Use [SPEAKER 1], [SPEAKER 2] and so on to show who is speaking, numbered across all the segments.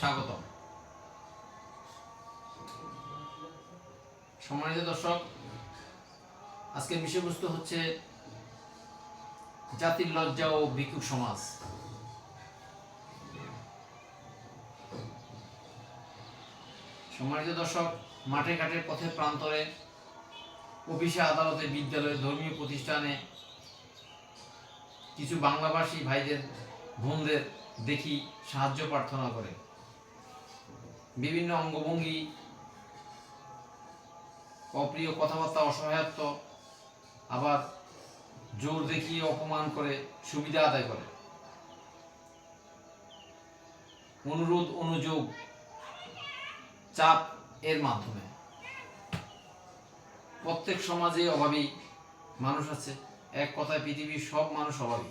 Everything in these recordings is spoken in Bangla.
[SPEAKER 1] স্বাগত সম্মানিত দর্শক আজকের বিষয়বস্তু হচ্ছে জাতির লজ্জা ও সমাজ। সম্মানিত দর্শক, মাঠে ঘাটে পথে প্রান্তরে অফিসে, আদালতে, বিদ্যালয়ে, ধর্মীয় প্রতিষ্ঠানে কিছু বাংলাভাষী ভাইদের, বোনদের দেখি সাহায্য প্রার্থনা করে। বিভিন্ন অঙ্গভঙ্গি, অপ্রিয় কথাবার্তা, অসহায়ত্ব, আবার জোর দেখিয়ে অপমান করে, সুবিধা আদায় করে। অনুরোধ, অনুযোগ, চাপ এর মাধ্যমে। প্রত্যেক সমাজে অভাবী মানুষ আছে, এক কথায় পৃথিবীর সব মানুষ অভাবী।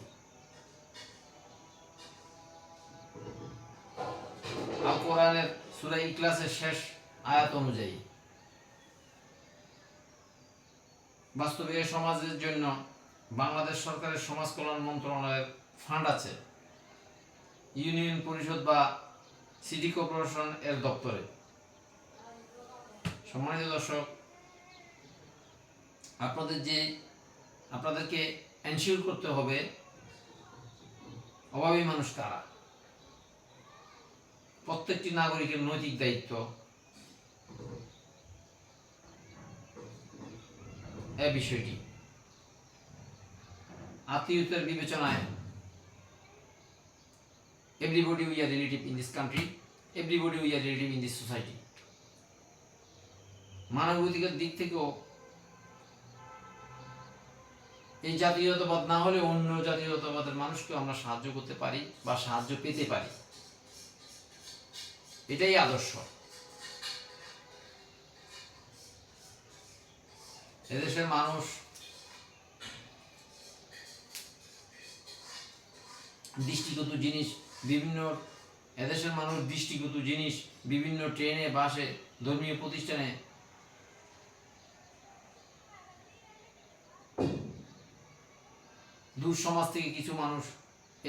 [SPEAKER 1] কোরআনের সূরা ইখলাসের শেষ আয়াত অনুযায়ী। বাস্তবে এই সমাজের জন্য বাংলাদেশ সরকারের সমাজ কল্যাণ মন্ত্রণালয়ের ফান্ড আছে। ইউনিয়ন পরিষদ বা সিটি কর্পোরেশন এর দপ্তরে। সম্মানিত দর্শক, আপনাদের যে, আপনাদেরকে এনশিওর করতে হবে, অভাবী মানুষ কারা? প্রত্যেকটি নাগরিকের নৈতিক দায়িত্ব। এ বিষয়টি। আত্মীয়তার বিবেচনায় everybody we are relative in this country everybody we are relative in this society মানবাধিকার দিক থেকেও এই জাতীয়তাবাদ না হলে অন্য জাতীয়তাবাদের মানুষকে আমরা সাহায্য করতে পারি বা সাহায্য পেতে পারি। এটাই আদর্শ। এদেশের মানুষ দৃষ্টিগত জিনিস, বিভিন্ন এদেশের মানুষ দৃষ্টিগত জিনিস, বিভিন্ন ট্রেনে, বাসে, ধর্মীয় প্রতিষ্ঠানে দূর সমাজ থেকে কিছু মানুষ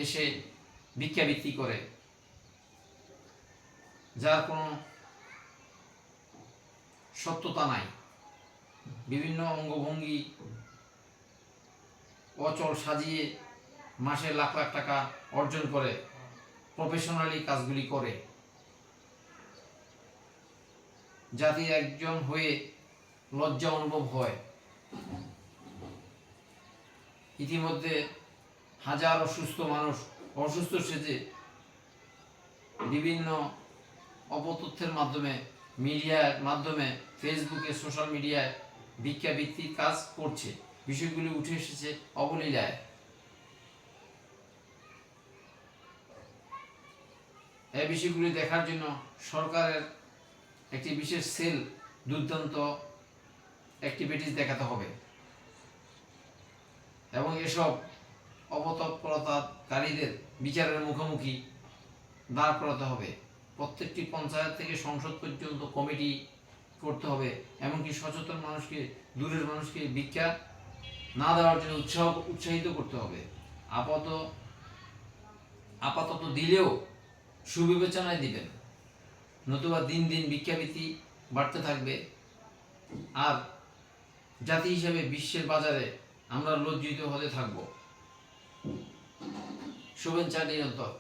[SPEAKER 1] এসে ভিক্ষাবৃত্তি করে। যার কোনো সত্যতা নাই। বিভিন্ন অঙ্গভঙ্গি অচল সাজিয়ে মাসে লাখ লাখ টাকা অর্জন করে প্রফেশনালি কাজগুলি করে। যাতে একজন হয়ে লজ্জা অনুভব হয়। ইতিমধ্যে হাজার অসুস্থ মানুষ অসুস্থ সেজে বিভিন্ন অপতথ্যের মাধ্যমে, মিডিয়ার মাধ্যমে, ফেসবুকে, সোশ্যাল মিডিয়ায় ভিক্ষাবৃত্তির কাজ করছে। বিষয়গুলি উঠে এসেছে অবলীলায়। এই বিষয়গুলি দেখার জন্য সরকারের একটি বিশেষ সেল দুর্দান্ত অ্যাক্টিভিটিস দেখাতে হবে। এবং এসব অবতৎপরতাকারীদের বিচারের মুখোমুখি দাঁড় করাতে হবে। প্রত্যেকটি পঞ্চায়েত থেকে সংসদ পর্যন্ত কমিটি করতে হবে, এমনকি সচেতন মানুষকে, দূরের মানুষকে ভিক্ষা না দেওয়ার জন্য উৎসাহ, উৎসাহিত করতে হবে। আপাতত আপাতত দিলেও সুবিবেচনায় দিবেন। নতুবা দিন দিন ভিক্ষাবৃত্তি বাড়তে থাকবে। আর জাতি হিসেবে বিশ্বের বাজারে আমরা লজ্জিত হতে থাকব। শুভেচ্ছা নিরন্তর।